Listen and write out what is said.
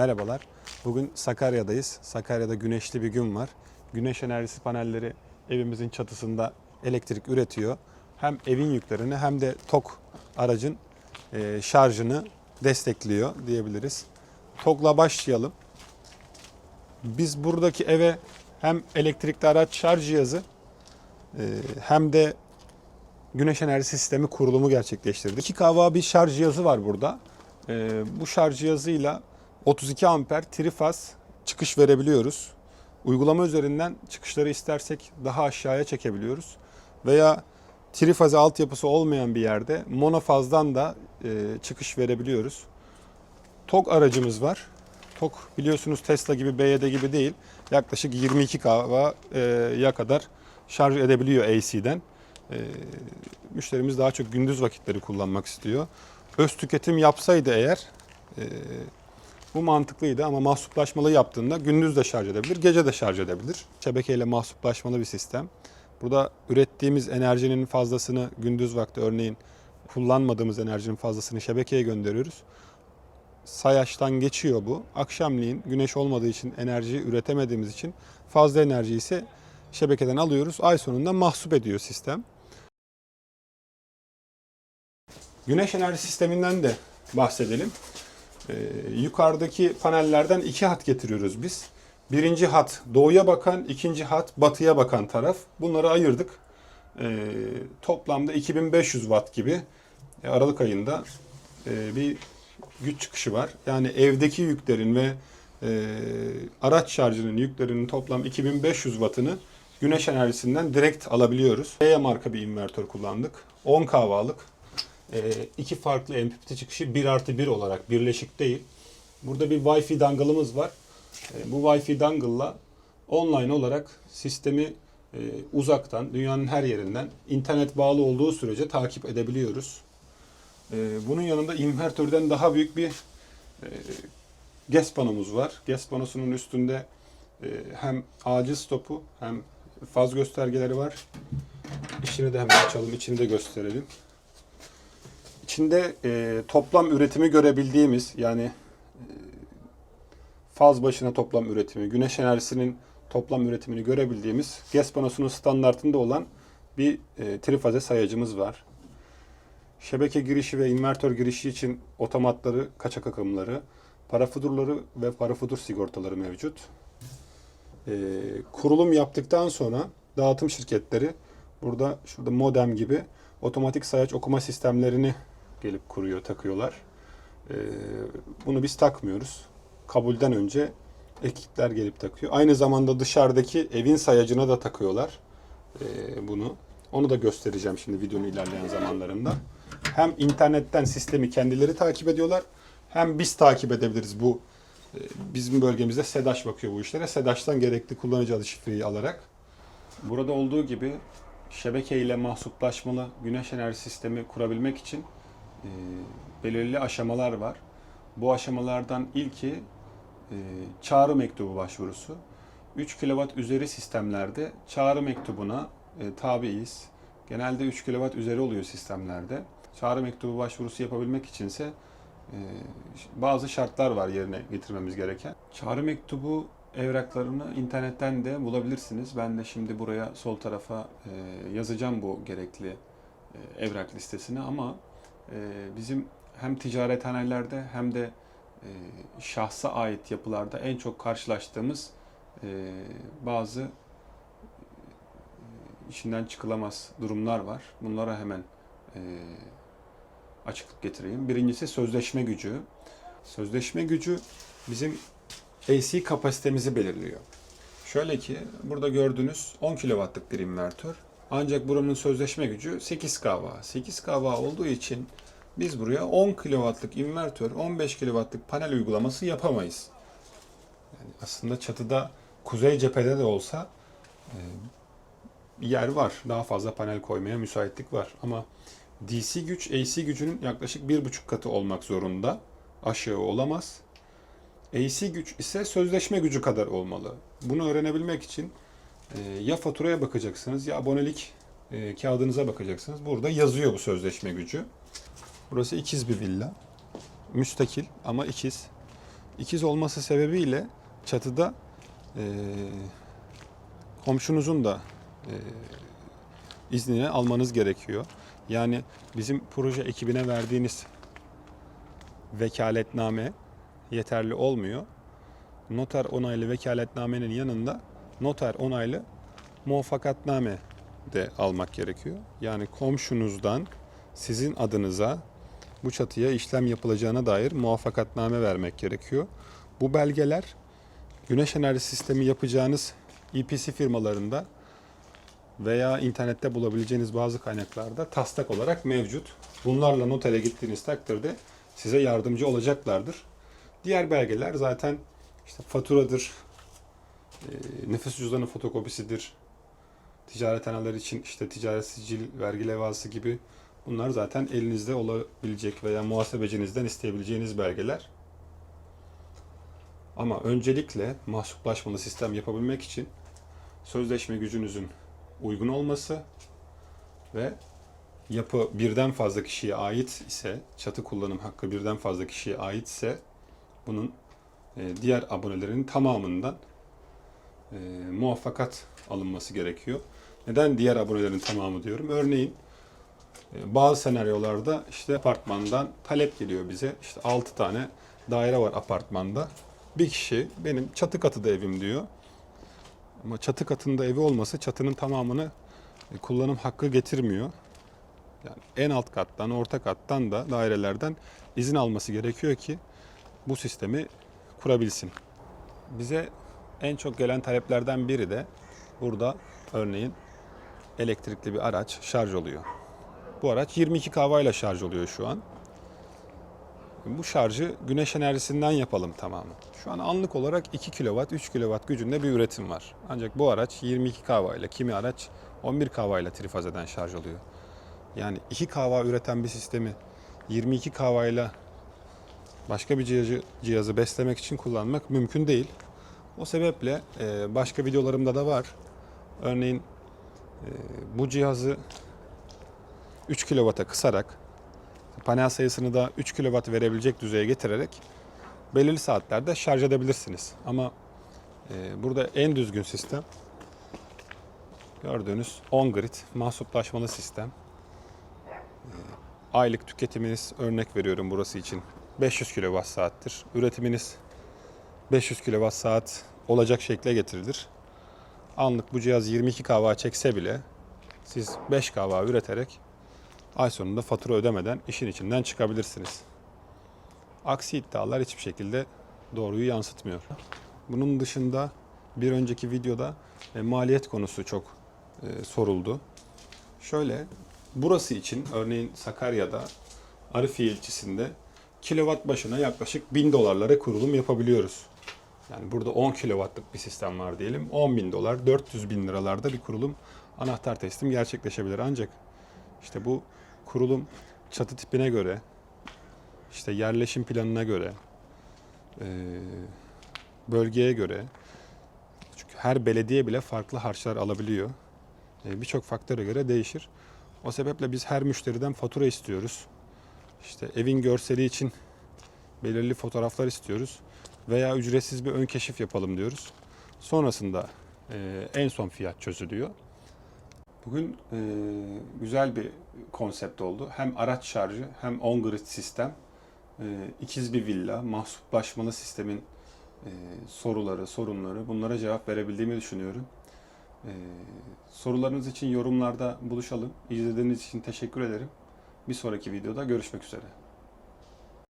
Merhabalar. Bugün Sakarya'dayız. Sakarya'da güneşli bir gün var. Güneş enerjisi panelleri evimizin çatısında elektrik üretiyor. Hem evin yüklerini hem de TOK aracın e, şarjını destekliyor diyebiliriz. TOK'la başlayalım. Biz buradaki eve hem elektrikli araç şarj cihazı e, hem de güneş enerji sistemi kurulumu gerçekleştirdik. 2 kW bir şarj cihazı var burada. E, bu şarj cihazıyla 32 amper trifaz çıkış verebiliyoruz. Uygulama üzerinden çıkışları istersek daha aşağıya çekebiliyoruz. Veya trifaze altyapısı olmayan bir yerde monofazdan da e, çıkış verebiliyoruz. TOG aracımız var. TOG biliyorsunuz Tesla gibi BYD gibi değil. Yaklaşık 22 kW'ya kadar şarj edebiliyor AC'den. E, müşterimiz daha çok gündüz vakitleri kullanmak istiyor. Öz tüketim yapsaydı eğer e, bu mantıklıydı ama mahsuplaşmalı yaptığında gündüz de şarj edebilir, gece de şarj edebilir. Şebekeyle mahsuplaşmalı bir sistem. Burada ürettiğimiz enerjinin fazlasını gündüz vakti örneğin kullanmadığımız enerjinin fazlasını şebekeye gönderiyoruz. Sayaçtan geçiyor bu. Akşamleyin güneş olmadığı için enerji üretemediğimiz için fazla enerji ise şebekeden alıyoruz. Ay sonunda mahsup ediyor sistem. Güneş enerji sisteminden de bahsedelim. Ee, yukarıdaki panellerden iki hat getiriyoruz biz. Birinci hat doğuya bakan, ikinci hat batıya bakan taraf. Bunları ayırdık. Ee, toplamda 2500 watt gibi e, Aralık ayında e, bir güç çıkışı var. Yani evdeki yüklerin ve e, araç şarjının yüklerinin toplam 2500 wattını güneş enerjisinden direkt alabiliyoruz. E marka bir invertör kullandık. 10 kW'lık e, iki farklı MPPT çıkışı 1 artı 1 olarak birleşik değil. Burada bir Wi-Fi dongle'ımız var. E, bu Wi-Fi dongle'la online olarak sistemi e, uzaktan, dünyanın her yerinden internet bağlı olduğu sürece takip edebiliyoruz. E, bunun yanında invertörden daha büyük bir e, GES panomuz var. GES panosunun üstünde e, hem acil stopu hem faz göstergeleri var. İçini de hemen açalım, içini de gösterelim. İçinde e, toplam üretimi görebildiğimiz yani e, faz başına toplam üretimi, güneş enerjisinin toplam üretimini görebildiğimiz GES panosunun standartında olan bir e, trifaze sayacımız var. Şebeke girişi ve invertör girişi için otomatları, kaçak akımları, parafudurları ve parafudur sigortaları mevcut. E, kurulum yaptıktan sonra dağıtım şirketleri burada şurada modem gibi otomatik sayaç okuma sistemlerini gelip kuruyor, takıyorlar. Ee, bunu biz takmıyoruz. Kabulden önce ekipler gelip takıyor. Aynı zamanda dışarıdaki evin sayacına da takıyorlar ee, bunu. Onu da göstereceğim şimdi videonun ilerleyen zamanlarında. Hem internetten sistemi kendileri takip ediyorlar hem biz takip edebiliriz bu e, bizim bölgemizde SEDAŞ bakıyor bu işlere. SEDAŞ'tan gerekli kullanıcı adı şifreyi alarak. Burada olduğu gibi şebeke ile mahsuplaşmalı güneş enerji sistemi kurabilmek için belirli aşamalar var. Bu aşamalardan ilki e, çağrı mektubu başvurusu. 3 kW üzeri sistemlerde çağrı mektubuna e, tabiiz. Genelde 3 kW üzeri oluyor sistemlerde. Çağrı mektubu başvurusu yapabilmek içinse e, bazı şartlar var yerine getirmemiz gereken. Çağrı mektubu evraklarını internetten de bulabilirsiniz. Ben de şimdi buraya sol tarafa e, yazacağım bu gerekli e, evrak listesini ama e, bizim hem ticarethanelerde hem de e, şahsa ait yapılarda en çok karşılaştığımız e, bazı e, işinden çıkılamaz durumlar var. Bunlara hemen açıklık getireyim. Birincisi sözleşme gücü. Sözleşme gücü bizim AC kapasitemizi belirliyor. Şöyle ki burada gördüğünüz 10 kW'lık bir invertör. Ancak buranın sözleşme gücü 8 kW. 8 kW olduğu için biz buraya 10 kW'lık invertör, 15 kW'lık panel uygulaması yapamayız. Yani aslında çatıda kuzey cephede de olsa e, yer var. Daha fazla panel koymaya müsaitlik var. Ama DC güç AC gücünün yaklaşık 1,5 katı olmak zorunda. Aşağı olamaz. AC güç ise sözleşme gücü kadar olmalı. Bunu öğrenebilmek için e, ya faturaya bakacaksınız ya abonelik e, kağıdınıza bakacaksınız. Burada yazıyor bu sözleşme gücü. Burası ikiz bir villa. Müstakil ama ikiz. İkiz olması sebebiyle çatıda e, komşunuzun da e, iznini almanız gerekiyor. Yani bizim proje ekibine verdiğiniz vekaletname yeterli olmuyor. Noter onaylı vekaletnamenin yanında noter onaylı muvaffakatname de almak gerekiyor. Yani komşunuzdan sizin adınıza bu çatıya işlem yapılacağına dair muvaffakatname vermek gerekiyor. Bu belgeler güneş enerji sistemi yapacağınız EPC firmalarında veya internette bulabileceğiniz bazı kaynaklarda taslak olarak mevcut. Bunlarla notere gittiğiniz takdirde size yardımcı olacaklardır. Diğer belgeler zaten işte faturadır, e, nüfus cüzdanı fotokopisidir, ticarethaneler için işte ticaret sicil, vergi levhası gibi bunlar zaten elinizde olabilecek veya muhasebecinizden isteyebileceğiniz belgeler. Ama öncelikle mahsuplaşmalı sistem yapabilmek için sözleşme gücünüzün uygun olması ve yapı birden fazla kişiye ait ise, çatı kullanım hakkı birden fazla kişiye ait ise bunun e, diğer abonelerin tamamından e, muvaffakat alınması gerekiyor. Neden diğer abonelerin tamamı diyorum? Örneğin bazı senaryolarda işte apartmandan talep geliyor bize. İşte 6 tane daire var apartmanda. Bir kişi benim çatı katıda evim diyor. Ama çatı katında evi olması çatının tamamını e, kullanım hakkı getirmiyor. Yani en alt kattan, orta kattan da dairelerden izin alması gerekiyor ki bu sistemi kurabilsin. Bize en çok gelen taleplerden biri de burada örneğin elektrikli bir araç şarj oluyor. Bu araç 22 kahvayla şarj oluyor şu an. Bu şarjı güneş enerjisinden yapalım tamamı. Şu an anlık olarak 2 kW, 3 kW gücünde bir üretim var. Ancak bu araç 22 kahvayla, kimi araç 11 kahvayla trifazeden şarj oluyor. Yani 2 kahva üreten bir sistemi 22 kahvayla başka bir cihazı, cihazı beslemek için kullanmak mümkün değil. O sebeple e, başka videolarımda da var. Örneğin e, bu cihazı 3 kW'a kısarak panel sayısını da 3 kW verebilecek düzeye getirerek belirli saatlerde şarj edebilirsiniz. Ama e, burada en düzgün sistem gördüğünüz on-grid mahsuplaşmalı sistem. E, aylık tüketiminiz örnek veriyorum burası için 500 kWh saattir. Üretiminiz 500 kWh saat olacak şekle getirilir. Anlık bu cihaz 22 kahva çekse bile siz 5 kahva üreterek ay sonunda fatura ödemeden işin içinden çıkabilirsiniz. Aksi iddialar hiçbir şekilde doğruyu yansıtmıyor. Bunun dışında bir önceki videoda e, maliyet konusu çok e, soruldu. Şöyle burası için örneğin Sakarya'da Arifiye ilçesinde kilowatt başına yaklaşık 1000 dolarlara kurulum yapabiliyoruz. Yani burada 10 kilowattlık bir sistem var diyelim. 10 bin dolar, 400 bin liralarda bir kurulum anahtar teslim gerçekleşebilir. Ancak işte bu kurulum çatı tipine göre, işte yerleşim planına göre, bölgeye göre, çünkü her belediye bile farklı harçlar alabiliyor. Birçok faktöre göre değişir. O sebeple biz her müşteriden fatura istiyoruz. İşte evin görseli için belirli fotoğraflar istiyoruz veya ücretsiz bir ön keşif yapalım diyoruz. Sonrasında en son fiyat çözülüyor. Bugün eee, güzel bir konsept oldu. Hem araç şarjı hem on-grid sistem. Eee, ikiz bir villa, mahsuplaşmalı sistemin eee, soruları, sorunları bunlara cevap verebildiğimi düşünüyorum. Eee, sorularınız için yorumlarda buluşalım. İzlediğiniz için teşekkür ederim. Bir sonraki videoda görüşmek üzere.